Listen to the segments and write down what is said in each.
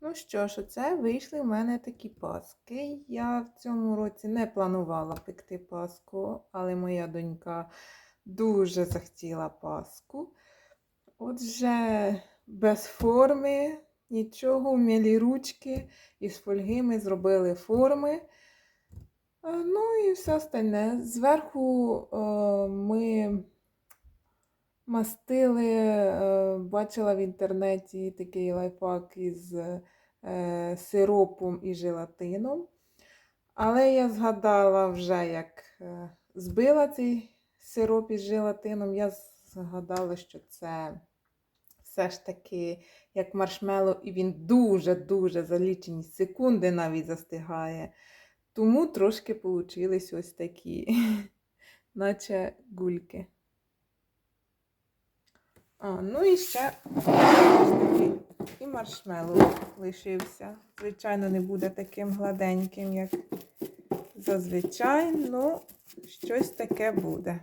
Ну що ж, оце вийшли в мене такі паски. Я в цьому році не планувала пекти паску, але моя донька дуже захотіла паску. Отже, без форми, нічого, вмілі ручки, із фольги ми зробили форми. Е, Ну і все остальне. Зверху е, ми мастили, е, бачила в інтернеті такий лайфхак із е, сиропом і желатином. Але я згадала вже, як е, збила цей сироп із желатином, я згадала, що це все ж таки як маршмело, і він дуже-дуже за лічені секунди навіть застигає. Тому трошки получились ось такі, наче гульки. А, ну і ще і маршмеллоу лишився. Звичайно, не буде таким гладеньким, як зазвичай, ну, щось таке буде.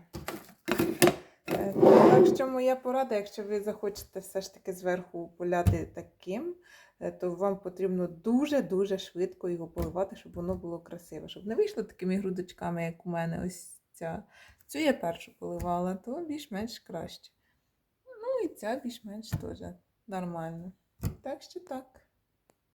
Е, Так що моя порада, якщо ви захочете все ж таки зверху поляти таким, е, то вам потрібно дуже-дуже швидко його поливати, щоб воно було красиве. Щоб не вийшло такими грудочками, як у мене ось ця. Цю я першу поливала, то більш-менш краще. І ця більш-менш теж нормально. Так що так.